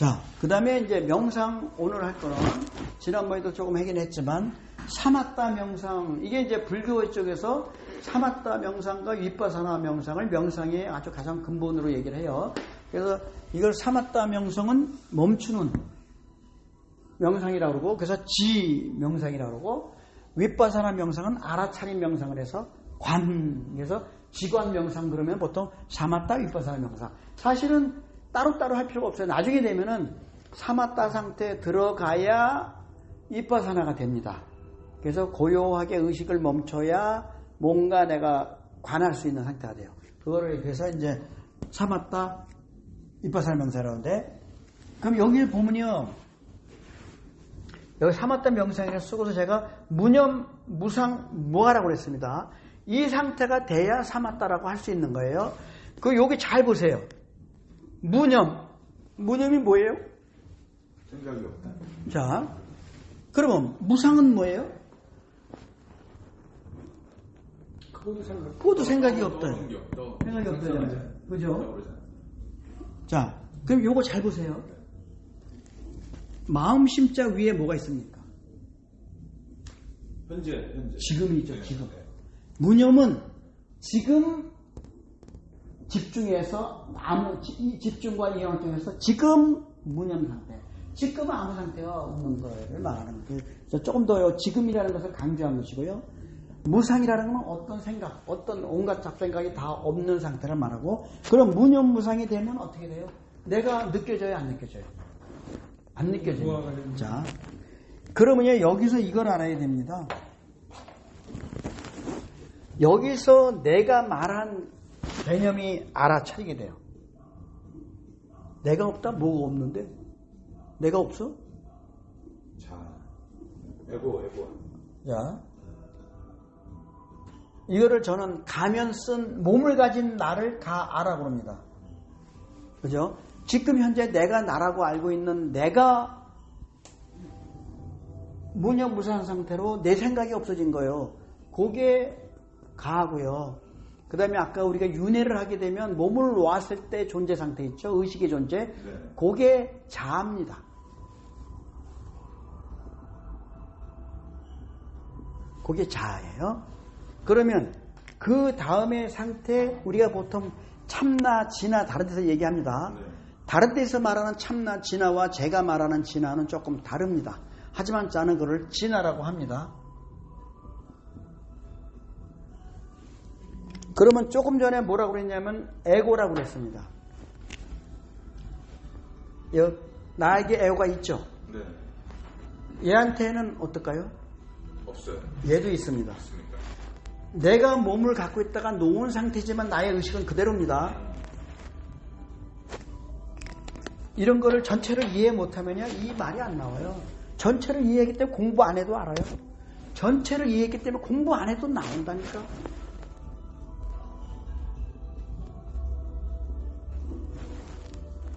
자, 그 다음에 이제 명상 오늘 할 거는 지난번에도 조금 하긴 했지만 사마타 명상 이게 이제 불교 쪽에서 사마타 명상과 윗바사나 명상을 명상의 아주 가장 근본으로 얘기를 해요. 그래서 이걸 사마타 명상은 멈추는 명상이라고 그러고 그래서 지 명상이라고 그러고 윗바사나 명상은 알아차림 명상을 해서 관 그래서 지관 명상 그러면 보통 사마타 윗바사나 명상 사실은 따로따로 할 필요가 없어요. 나중에 되면은 사마타 상태에 들어가야 윗바사나가 됩니다. 그래서 고요하게 의식을 멈춰야 뭔가 내가 관할 수 있는 상태가 돼요. 그거를 그래서 이제 사마타 윗바사나 명상이라는데 그럼 여기를 보면요. 여기 사마타 명상이라 쓰고서 제가 무념, 무상, 무하라고 그랬습니다. 이 상태가 돼야 사마타라고 할 수 있는 거예요. 그 여기 잘 보세요. 무념. 무념이 뭐예요? 생각이 없다. 자, 그러면 무상은 뭐예요? 그것도 생각. 그것도 생각이 없다. 없다. 생각이 없다잖아요. 그죠? 떠오르잖아요. 자, 그럼 요거 잘 보세요. 마음 심자 위에 뭐가 있습니까? 현재 현재. 지금이 있죠, 네, 지금. 네. 무념은 지금 집중해서 아무 지- 이 집중과 이용 중에서 지금 무념 상태. 지금은 아무 상태가 없는 거를 말하는 거예요. 그래서 조금 더 지금이라는 것을 강조한 것이고요. 무상이라는 건 어떤 생각, 어떤 온갖 잡생각이 다 없는 상태를 말하고 그럼 무념 무상이 되면 어떻게 돼요? 내가 느껴져요, 안 느껴져요? 안 느껴져요. 자, 그러면요 여기서 이걸 알아야 됩니다. 여기서 내가 말한 개념이 알아차리게 돼요. 내가 없다? 뭐가 없는데? 내가 없어? 자, 에고 에고. 자. 이거를 저는 가면 쓴 몸을 가진 나를 가 아라고 합니다. 그죠? 지금 현재 내가 나라고 알고 있는 내가 무념무상한 상태로 내 생각이 없어진 거예요. 그게 가하고요. 그 다음에 아까 우리가 윤회를 하게 되면 몸을 놓았을 때 존재 상태 있죠? 의식의 존재. 네. 그게 자입니다. 그게 자아예요. 그러면 그 다음의 상태 우리가 보통 참나, 진화 다른 데서 얘기합니다. 네. 다른 데서 말하는 참나, 진화와 제가 말하는 진화는 조금 다릅니다. 하지만 저는 그를 진화라고 합니다. 그러면 조금 전에 뭐라고 그랬냐면 에고라고 그랬습니다. 여- 나에게 에고가 있죠. 네. 얘한테는 어떨까요? 없어요. 얘도 있습니다. 없습니까? 내가 몸을 갖고 있다가 놓은 상태지만 나의 의식은 그대로입니다. 이런 거를 전체를 이해 못하면요, 이 말이 안 나와요. 전체를 이해했기 때문에 공부 안 해도 알아요. 전체를 이해했기 때문에 공부 안 해도 나온다니까.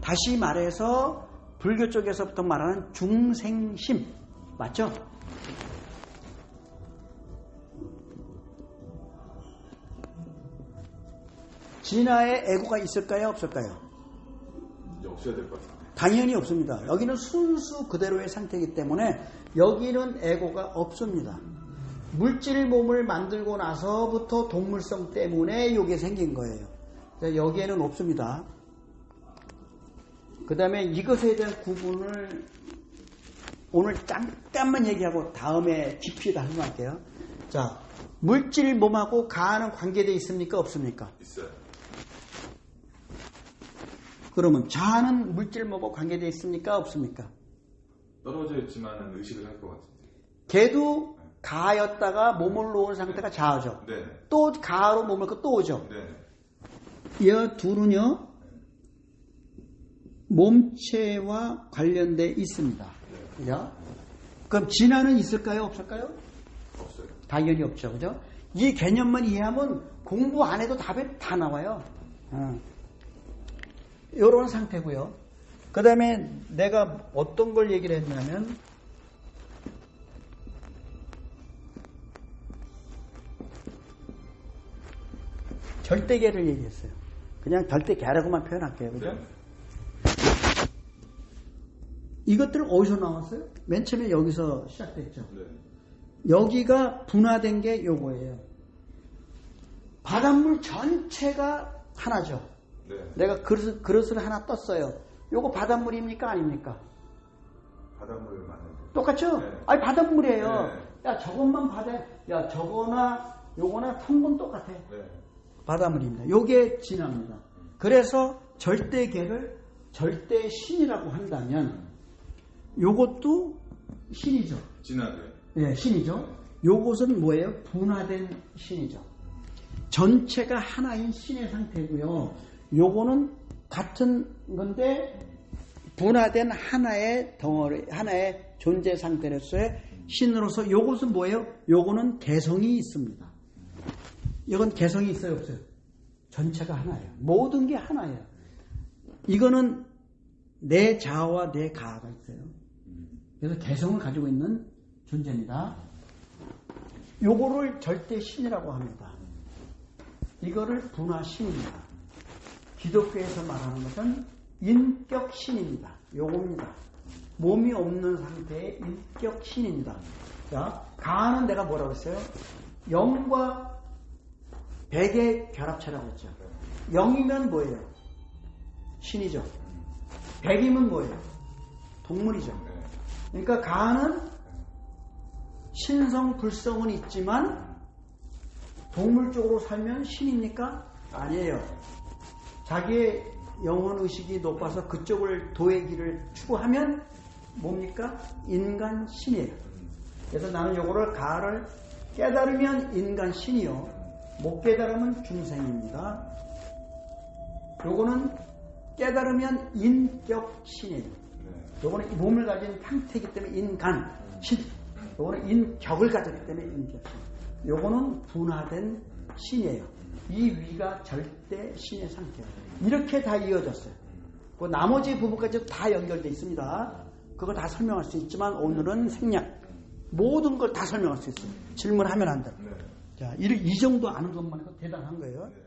다시 말해서 불교 쪽에서부터 말하는 중생심 맞죠? 진화에 애고가 있을까요? 없을까요? 없어야 될 것 같은데. 당연히 없습니다. 여기는 순수 그대로의 상태이기 때문에 여기는 애고가 없습니다. 물질 몸을 만들고 나서부터 동물성 때문에 이게 생긴 거예요. 여기에는 없습니다. 그 다음에 이것에 대한 구분을 오늘 잠깐만 얘기하고 다음에 깊이 설명할게요. 자, 물질 몸하고 가하는 관계되어 있습니까? 없습니까? 있어요. 그러면 자아는 물질 몸하고 관계되어 있습니까? 없습니까? 떨어져 있지만은 의식을 할 것 같은데. 걔도 가였다가 몸을 놓은 상태가 자아죠. 네. 또 가로 몸을 또 오죠. 네. 이 둘은요, 몸체와 관련돼 있습니다. 그죠? 그럼 진화는 있을까요? 없을까요? 없어요. 당연히 없죠. 그죠? 이 개념만 이해하면 공부 안 해도 답이 다 나와요. 이런 상태고요. 그 다음에 내가 어떤 걸 얘기를 했냐면 절대계를 얘기했어요. 그냥 절대계라고만 표현할게요. 그죠? 네. 이것들은 어디서 나왔어요? 맨 처음에 여기서 시작됐죠. 네. 여기가 분화된 게 요거예요. 바닷물 전체가 하나죠. 네. 내가 그릇, 그릇을 하나 떴어요. 요거 바닷물입니까? 아닙니까? 바닷물 많은 똑같죠? 네. 아니, 바닷물이에요. 네. 야, 저것만 바다, 야, 저거나 요거나 성분 똑같아. 네. 바닷물입니다. 요게 진화입니다. 그래서 절대계를 절대 신이라고 한다면 요것도 신이죠. 진화돼. 예, 신이죠. 요것은 뭐예요? 분화된 신이죠. 전체가 하나인 신의 상태고요. 요거는 같은 건데 분화된 하나의 덩어리, 하나의 존재 상태로서의 신으로서 요것은 뭐예요? 요거는 개성이 있습니다. 이건 개성이 있어요, 없어요? 전체가 하나예요. 모든 게 하나예요. 이거는 내 자아와 내 가가 있어요. 그래서 개성을 가지고 있는 존재입니다. 요거를 절대 신이라고 합니다. 이거를 분화신입니다. 기독교에서 말하는 것은 인격 신입니다. 요겁니다. 몸이 없는 상태의 인격 신입니다. 자, 가는 내가 뭐라고 했어요? 영과 백의 결합체라고 했죠. 영이면 뭐예요? 신이죠. 백이면 뭐예요? 동물이죠. 네. 그러니까 가는 신성 불성은 있지만 동물 쪽으로 살면 신입니까? 아니에요. 자기의 영혼 의식이 높아서 그쪽을 도의 길을 추구하면 뭡니까? 인간 신이에요. 그래서 나는 요거를 가를 깨달으면 인간 신이요. 못 깨달으면 중생입니다. 요거는 깨달으면 인격 신이에요. 네. 요거는 몸을 가진 형태이기 때문에 인간, 신. 요거는 인격을 가졌기 때문에 인격. 요거는 분화된 신이에요. 이 위가 절대 신의 상태예요. 이렇게 다 이어졌어요. 그 나머지 부분까지 다 연결되어 있습니다. 그거 다 설명할 수 있지만 오늘은 생략. 모든 걸 다 설명할 수 있어요. 질문하면 안 돼요. 네. 자, 이, 이 정도 아는 것만 해도 대단한 거예요. 네.